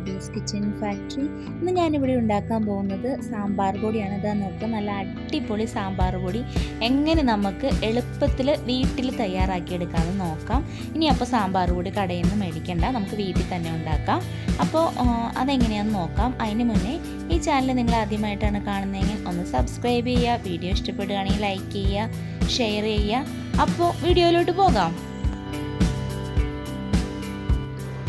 എബീസ് kitchen factory ഇന്ന് ഞാനിവിടെ ഉണ്ടാക്കാൻ പോകുന്നത് സാമ്പാർ പൊടിയാണ്. ഇതാ നോക്കുക നല്ല അടിപൊളി സാമ്പാർ പൊടി. എങ്ങനെ നമുക്ക് എളുപ്പത്തിൽ വീട്ടിൽ തയ്യാറാക്കിയെടുക്കാമെന്ന് നോക്കാം. ഇനി അപ്പോൾ സാമ്പാർ പൊടി കടയിൽ നിന്ന് മേടിക്കേണ്ട. നമുക്ക് വീട്ടിൽ തന്നെ ഉണ്ടാക്കാം. അപ്പോൾ അതെങ്ങനെയാണെന്ന് നോക്കാം. അതിന് മുന്നേ ഈ ചാനൽ നിങ്ങൾ ആദ്യമായിട്ടാണ് കാണുന്നതെങ്കിൽ ഒന്ന് സബ്സ്ക്രൈബ് ചെയ്യുക. വീഡിയോ ഇഷ്ടപ്പെടുകയാണെങ്കിൽ ലൈക്ക് ചെയ്യുക ഷെയർ ചെയ്യുക. അപ്പോൾ വീഡിയോയിലോട്ട് പോകാം.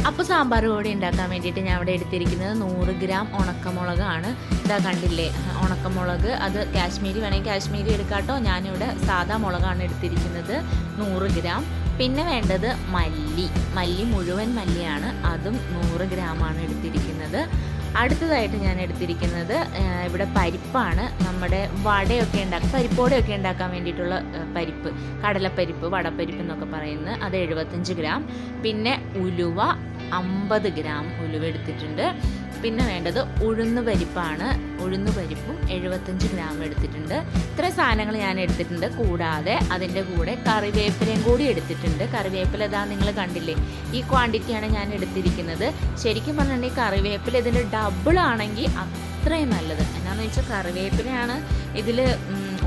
അപ്പോൾ സാമ്പാർ പൊടി ഉണ്ടാക്കാൻ വേണ്ടിയിട്ട് ഞാൻ ഇവിടെ എടുത്തിരിക്കുന്നത് നൂറ് ഗ്രാം ഉണക്കമുളകാണ്. ഇതാ കണ്ടില്ലേ? ഉണക്കമുളക് അത് കാശ്മീരി വേണമെങ്കിൽ കാശ്മീരി എടുക്കാട്ടോ. ഞാനിവിടെ സാധാ മുളകാണ് എടുത്തിരിക്കുന്നത് നൂറ് ഗ്രാം. പിന്നെ വേണ്ടത് മല്ലി. മല്ലി മുഴുവൻ മല്ലിയാണ്. അതും നൂറ് ഗ്രാമാണ് എടുത്തിരിക്കുന്നത്. അടുത്തതായിട്ട് ഞാൻ എടുത്തിരിക്കുന്നത് ഇവിടെ പരിപ്പാണ്. നമ്മുടെ വടയൊക്കെ ഉണ്ടാക്കുക പരിപ്പോടെയൊക്കെ ഉണ്ടാക്കാൻ വേണ്ടിയിട്ടുള്ള പരിപ്പ് കടലപ്പരിപ്പ് വടപ്പരിപ്പ് എന്നൊക്കെ പറയുന്നത് അത് എഴുപത്തഞ്ച് ഗ്രാം. പിന്നെ ഉലുവ അമ്പത് ഗ്രാം ഉലുവ എടുത്തിട്ടുണ്ട് പിന്നെ വേണ്ടത് ഉഴുന്ന് പരിപ്പാണ്. ഉഴുന്ന് പരിപ്പും എഴുപത്തഞ്ച് ഗ്രാം എടുത്തിട്ടുണ്ട്. ഇത്ര സാധനങ്ങൾ ഞാൻ എടുത്തിട്ടുണ്ട്. കൂടാതെ അതിന്റെ കൂടെ കറിവേപ്പിലയും കൂടി എടുത്തിട്ടുണ്ട്. കറിവേപ്പില ഇതാ നിങ്ങൾ കണ്ടില്ലേ? ഈ ക്വാണ്ടിറ്റിയാണ് ഞാൻ എടുത്തിരിക്കുന്നത്. ശരിക്കും പറഞ്ഞിട്ടുണ്ടെങ്കിൽ കറിവേപ്പില ഇതിന്റെ ഡബിൾ ആണെങ്കിൽ അത്രയും നല്ലത്. എന്നാന്ന് വെച്ചാൽ കറിവേപ്പിലയാണ് ഇതിൽ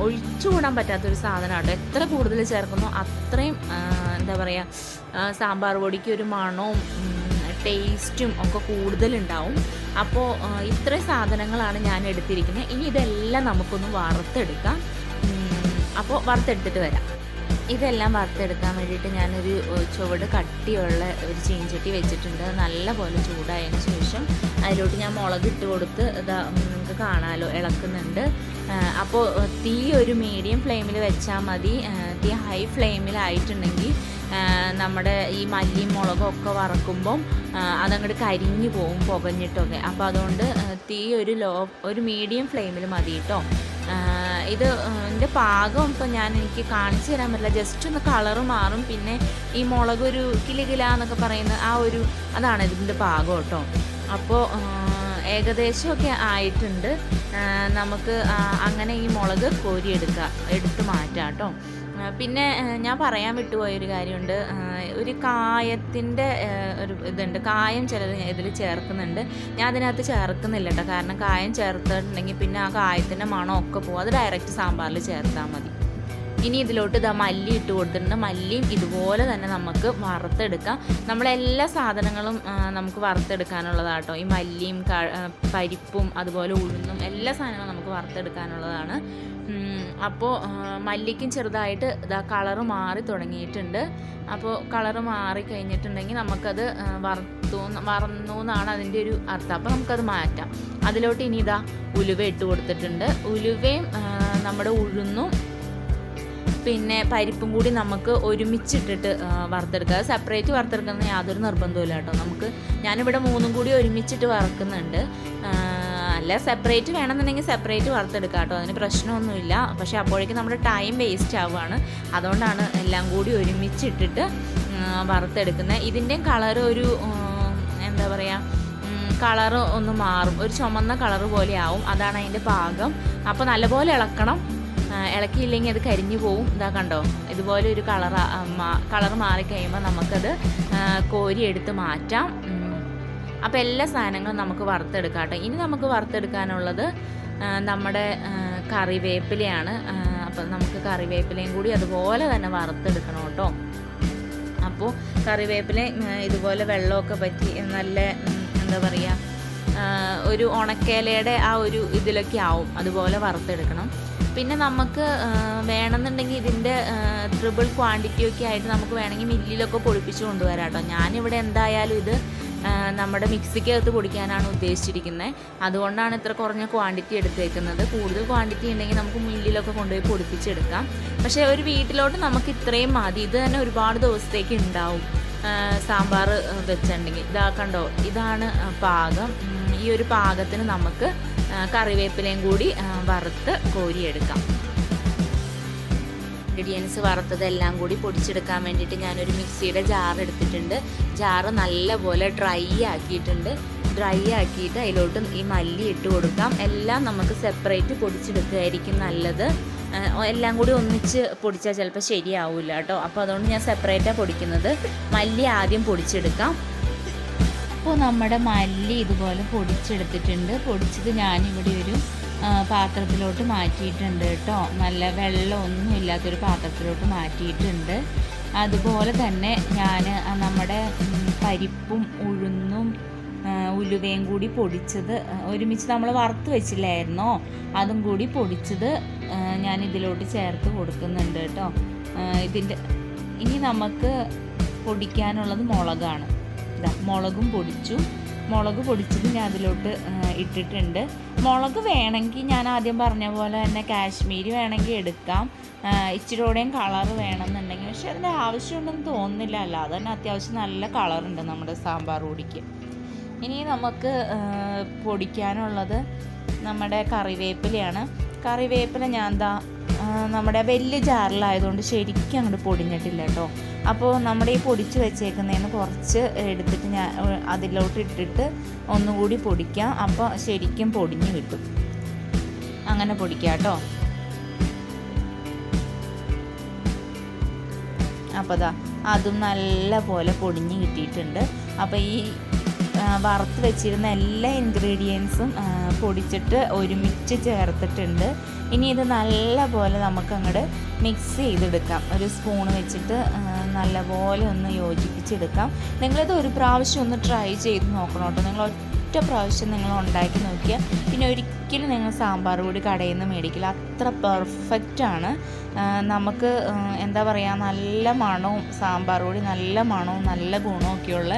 ഒഴിച്ചുകൂടാൻ പറ്റാത്തൊരു സാധനമാണ് എത്ര കൂടുതൽ ചേർക്കുന്നു അത്രയും എന്താ പറയുക സാമ്പാർ പൊടിക്ക് ഒരു മണവും ടേസ്റ്റും ഒക്കെ കൂടുതലുണ്ടാവും. അപ്പോൾ ഇത്ര സാധനങ്ങളാണ് ഞാൻ എടുത്തിരിക്കുന്നത്. ഇനി ഇതെല്ലാം നമുക്കൊന്ന് വറുത്തെടുക്കാം. അപ്പോൾ വറുത്തെടുത്തിട്ട് വരാം. ഇതെല്ലാം വറുത്തെടുക്കാൻ വേണ്ടിയിട്ട് ഞാനൊരു ചുവട് കട്ടിയുള്ള ഒരു ചീഞ്ചട്ടി വെച്ചിട്ടുണ്ട്. നല്ല പോലെ ചൂടായതിന് ശേഷം അതിലോട്ട് ഞാൻ മുളക് ഇട്ട് കൊടുത്ത് ഇതാ നിങ്ങൾക്ക് കാണാമല്ലോ ഇളക്കുന്നുണ്ട്. അപ്പോൾ തീ ഒരു മീഡിയം ഫ്ലെയിമിൽ വെച്ചാൽ മതി. തീ ഹൈ ഫ്ലെയിമിലായിട്ടുണ്ടെങ്കിൽ നമ്മുടെ ഈ മല്ലിയും മുളകും ഒക്കെ വറക്കുമ്പം അതങ്ങോട്ട് കരിഞ്ഞു പോവും പുകഞ്ഞിട്ടൊക്കെ. അപ്പോൾ അതുകൊണ്ട് തീ ഒരു ലോ ഒരു മീഡിയം ഫ്ലെയിമിൽ മതി കേട്ടോ ഇത് എന്റെ പാകം ഇപ്പം ഞാൻ എനിക്ക് കാണിച്ചു തരാൻ പറ്റില്ല. ജസ്റ്റ് ഒന്ന് കളറ് മാറും. പിന്നെ ഈ മുളക് ഒരു കിലുകില എന്നൊക്കെ പറയുന്ന ആ ഒരു അതാണ് ഇതിന്റെ പാകം കേട്ടോ അപ്പോൾ ഏകദേശമൊക്കെ ആയിട്ടുണ്ട്. നമുക്ക് അങ്ങനെ ഈ മുളക് കോരിയെടുക്കുക എടുത്ത് മാറ്റാം കേട്ടോ പിന്നെ ഞാൻ പറയാൻ വിട്ടുപോയൊരു കാര്യമുണ്ട്. ഒരു കായത്തിന്റെ ഒരു ഇതുണ്ട്. കായം ചിലർ ഇതിൽ ചേർക്കുന്നുണ്ട്. ഞാൻ അതിനകത്ത് ചേർക്കുന്നില്ല കേട്ടോ. കാരണം കായം ചേർത്തിട്ടുണ്ടെങ്കിൽ പിന്നെ ആ കായത്തിന്റെ മണമൊക്കെ പോകും. അത് ഡയറക്റ്റ് സാമ്പാറിൽ ചേർത്താൽ മതി. ഇനി ഇതിലോട്ട് ഇതാ മല്ലി ഇട്ട് കൊടുത്തിട്ടുണ്ട്. മല്ലിയും ഇതുപോലെ തന്നെ നമുക്ക് വറുത്തെടുക്കാം. നമ്മളെല്ലാ സാധനങ്ങളും നമുക്ക് വറുത്തെടുക്കാനുള്ളതാട്ടോ. ഈ മല്ലിയും പരിപ്പും അതുപോലെ ഉഴുന്നും എല്ലാ സാധനങ്ങളും നമുക്ക് വറുത്തെടുക്കാനുള്ളതാണ്. അപ്പോൾ മല്ലിക്കും ചെറുതായിട്ട് ഇതാ കളറ് മാറി തുടങ്ങിയിട്ടുണ്ട്. അപ്പോൾ കളറ് മാറി കഴിഞ്ഞിട്ടുണ്ടെങ്കിൽ നമുക്കത് വറുത്തു വറന്നു എന്നാണ് അതിന്റെ ഒരു അർത്ഥം. അപ്പോൾ നമുക്കത് മാറ്റാം. അതിലോട്ട് ഇനി ഇതാ ഉലുവ ഇട്ട് കൊടുത്തിട്ടുണ്ട്. ഉലുവയും നമ്മുടെ ഉഴുന്നും പിന്നെ പരിപ്പും കൂടി നമുക്ക് ഒരുമിച്ചിട്ടിട്ട് വറുത്തെടുക്കുക സെപ്പറേറ്റ് വറുത്തെടുക്കുന്ന യാതൊരു നിർബന്ധമില്ല കേട്ടോ. നമുക്ക് ഞാനിവിടെ മൂന്നും കൂടി ഒരുമിച്ചിട്ട് വറുക്കുന്നുണ്ട്. അല്ല സെപ്പറേറ്റ് വേണമെന്നുണ്ടെങ്കിൽ സെപ്പറേറ്റ് വറുത്തെടുക്കാം കേട്ടോ. അതിന് പ്രശ്നമൊന്നുമില്ല. പക്ഷേ അപ്പോഴേക്കും നമ്മുടെ ടൈം വേസ്റ്റ് ആവുകയാണ് അതുകൊണ്ടാണ് എല്ലാം കൂടി ഒരുമിച്ചിട്ടിട്ട് വറുത്തെടുക്കുന്നത്. ഇതിന്റെയും കളർ ഒരു എന്താ പറയുക കളർ ഒന്ന് മാറും. ഒരു ചുമന്ന കളർ പോലെ ആവും. അതാണ് അതിന്റെ പാകം അപ്പോൾ നല്ലപോലെ ഇളക്കണം. ഇളക്കിയില്ലെങ്കിൽ അത് കരിഞ്ഞു പോവും. ഇതാ കണ്ടോ? ഇതുപോലെ ഒരു കളർ കളർ മാറിക്കഴിയുമ്പോൾ നമുക്കത് കോരി എടുത്ത് മാറ്റാം. അപ്പോൾ എല്ലാ സാധനങ്ങളും നമുക്ക് വറുത്തെടുക്കാം ഇനി നമുക്ക് വറുത്തെടുക്കാനുള്ളത് നമ്മുടെ കറിവേപ്പിലയാണ്. അപ്പം നമുക്ക് കറിവേപ്പിലയും കൂടി അതുപോലെ തന്നെ വറുത്തെടുക്കണം കേട്ടോ. അപ്പോൾ കറിവേപ്പില ഇതുപോലെ വെള്ളമൊക്കെ പറ്റി നല്ല എന്താ പറയുക ഒരു ഉണക്കേലയുടെ ആ ഒരു ഇതിലൊക്കെ ആവും. അതുപോലെ വറുത്തെടുക്കണം. പിന്നെ നമുക്ക് വേണമെന്നുണ്ടെങ്കിൽ ഇതിന്റെ ട്രിബിൾ ക്വാണ്ടിറ്റി ഒക്കെ ആയിട്ട് നമുക്ക് വേണമെങ്കിൽ മില്ലിലൊക്കെ പൊടിപ്പിച്ച് കൊണ്ടുവരാം കേട്ടോ. ഞാനിവിടെ എന്തായാലും ഇത് നമ്മുടെ മിക്സിക്കകത്ത് പൊടിക്കാനാണ് ഉദ്ദേശിച്ചിരിക്കുന്നത് അതുകൊണ്ടാണ് ഇത്ര കുറഞ്ഞ ക്വാണ്ടിറ്റി എടുത്തേക്കുന്നത്. കൂടുതൽ ക്വാണ്ടിറ്റി ഉണ്ടെങ്കിൽ നമുക്ക് മില്ലിലൊക്കെ കൊണ്ടുപോയി പൊടിപ്പിച്ചെടുക്കാം. പക്ഷേ ഒരു വീട്ടിലോട്ട് നമുക്ക് ഇത്രയും മതി. ഇത് തന്നെ ഒരുപാട് ദിവസത്തേക്ക് ഉണ്ടാവും സാമ്പാർ വെച്ചിട്ടുണ്ടെങ്കിൽ ഇതാ കണ്ടോ? ഇതാണ് പാകം. ഈ ഒരു പാകത്തിന് നമുക്ക് കറിവേപ്പിലയും കൂടി വറുത്ത് കോരിയെടുക്കാം. ഇൻഗ്രീഡിയൻസ് വറുത്തതെല്ലാം കൂടി പൊടിച്ചെടുക്കാൻ വേണ്ടിയിട്ട് ഞാനൊരു മിക്സിയുടെ ജാർ എടുത്തിട്ടുണ്ട്. ജാറ് നല്ലപോലെ ഡ്രൈ ആക്കിയിട്ടുണ്ട്. ഡ്രൈ ആക്കിയിട്ട് അതിലോട്ട് ഈ മല്ലി ഇട്ട് കൊടുക്കാം. എല്ലാം നമുക്ക് സെപ്പറേറ്റ് പൊടിച്ചെടുക്കുകയായിരിക്കും നല്ലത്. എല്ലാം കൂടി ഒന്നിച്ച് പൊടിച്ചാൽ ചിലപ്പോൾ ശരിയാവില്ല കേട്ടോ. അപ്പോൾ അതുകൊണ്ട് ഞാൻ സെപ്പറേറ്റാണ് പൊടിക്കുന്നത്. മല്ലി ആദ്യം പൊടിച്ചെടുക്കാം. അപ്പോൾ നമ്മുടെ മല്ലി ഇതുപോലെ പൊടിച്ചെടുത്തിട്ടുണ്ട്. പൊടിച്ചത് ഞാനിവിടെ ഒരു പാത്രത്തിലോട്ട് മാറ്റിയിട്ടുണ്ട് കേട്ടോ. നല്ല വെള്ളമൊന്നും ഇല്ലാത്തൊരു പാത്രത്തിലോട്ട് മാറ്റിയിട്ടുണ്ട്. അതുപോലെ തന്നെ ഞാൻ നമ്മുടെ പരിപ്പും ഉഴുന്നും ഉലുവയും കൂടി പൊടിച്ചത് ഒരുമിച്ച് നമ്മൾ വറുത്ത് വെച്ചില്ലായിരുന്നോ? അതും കൂടി പൊടിച്ചത് ഞാൻ ഇതിലോട്ട് ചേർത്ത് കൊടുക്കുന്നുണ്ട് കേട്ടോ. ഇതിന്റെ ഇനി നമുക്ക് പൊടിക്കാനുള്ളത് മുളകാണ്. മുളകും പൊടിച്ചു. മുളക് പൊടിച്ചത് ഞാൻ അതിലോട്ട് ഇട്ടിട്ടുണ്ട്. മുളക് വേണമെങ്കിൽ ഞാൻ ആദ്യം പറഞ്ഞ പോലെ തന്നെ കാശ്മീരി വേണമെങ്കിൽ എടുക്കാം. ഇച്ചിരിയോടെയും കളർ വേണമെന്നുണ്ടെങ്കിൽ. പക്ഷെ അതിന്റെ ആവശ്യമുണ്ടെന്ന് തോന്നുന്നില്ല. അല്ലാതെ തന്നെ അത്യാവശ്യം നല്ല കളറുണ്ട് നമ്മുടെ സാമ്പാർ പൊടിക്ക്. ഇനി നമുക്ക് പൊടിക്കാനുള്ളത് നമ്മുടെ കറിവേപ്പിലയാണ്. കറിവേപ്പില ഞാൻ എന്താ നമ്മുടെ വലിയ ജാറിലായതുകൊണ്ട് ശരിക്കും അങ്ങോട്ട് പൊടിഞ്ഞിട്ടില്ല കേട്ടോ. അപ്പോൾ നമ്മുടെ ഈ പൊടിച്ച് വെച്ചേക്കുന്നതിന് കുറച്ച് എടുത്തിട്ട് ഞാൻ അതിലോട്ട് ഇട്ടിട്ട് ഒന്നുകൂടി പൊടിക്കാം. അപ്പോൾ ശരിക്കും പൊടിഞ്ഞ് കിട്ടും. അങ്ങനെ പൊടിക്കാം കേട്ടോ. അപ്പോൾ ദാ അതും നല്ല പോലെ പൊടിഞ്ഞ് കിട്ടിയിട്ടുണ്ട്. അപ്പോൾ ഈ വറുത്ത് വെച്ചിരുന്ന എല്ലാ ഇൻഗ്രീഡിയൻസും പൊടിച്ചിട്ട് ഒരുമിച്ച് ചേർത്തിട്ടുണ്ട്. ഇനി ഇത് നല്ലപോലെ നമുക്ക് അങ്ങോട്ട് മിക്സ് ചെയ്തെടുക്കാം. ഒരു സ്പൂൺ വെച്ചിട്ട് നല്ലപോലെ നല്ല പോലെ ഒന്ന് യോജിപ്പിച്ചെടുക്കാം. നിങ്ങളിത് ഒരു പ്രാവശ്യം ഒന്ന് ട്രൈ ചെയ്ത് നോക്കണം കേട്ടോ. നിങ്ങൾ ഒറ്റ പ്രാവശ്യം നിങ്ങൾ ഉണ്ടാക്കി നോക്കിയാൽ പിന്നെ ഒരിക്കലും നിങ്ങൾ സാമ്പാർ കൂടി കടയിൽ നിന്ന് മേടിക്കില്ല. അത്ര പെർഫെക്റ്റാണ് നമുക്ക് എന്താ പറയുക നല്ല മണവും സാമ്പാർ കൂടി നല്ല മണവും നല്ല ഗുണവും ഒക്കെയുള്ള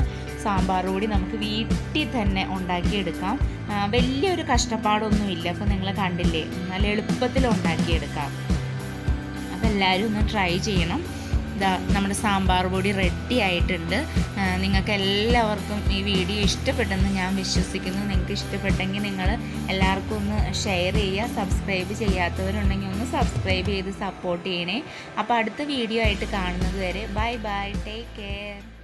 സാമ്പാർ കൂടി നമുക്ക് വീട്ടിൽ തന്നെ ഉണ്ടാക്കിയെടുക്കാം. വലിയൊരു കഷ്ടപ്പാടൊന്നുമില്ല. അപ്പോൾ നിങ്ങൾ കണ്ടില്ലേ? നല്ല എളുപ്പത്തിൽ ഉണ്ടാക്കിയെടുക്കാം. അപ്പോൾ എല്ലാവരും ഒന്ന് ട്രൈ ചെയ്യണം. ഇതാ നമ്മുടെ സാമ്പാർ പൊടി റെഡി ആയിട്ടുണ്ട് നിങ്ങൾക്ക് എല്ലാവർക്കും ഈ വീഡിയോ ഇഷ്ടപ്പെട്ടെന്ന് ഞാൻ വിശ്വസിക്കുന്നു. നിങ്ങൾക്ക് ഇഷ്ടപ്പെട്ടെങ്കിൽ നിങ്ങൾ എല്ലാവർക്കും ഒന്ന് ഷെയർ ചെയ്യുക. സബ്സ്ക്രൈബ് ചെയ്യാത്തവരുണ്ടെങ്കിൽ ഒന്ന് സബ്സ്ക്രൈബ് ചെയ്ത് സപ്പോർട്ട് ചെയ്യണേ. അപ്പോൾ അടുത്ത വീഡിയോ ആയിട്ട് കാണുന്നത് വരെ ബൈ ബൈ ടേക്ക് കെയർ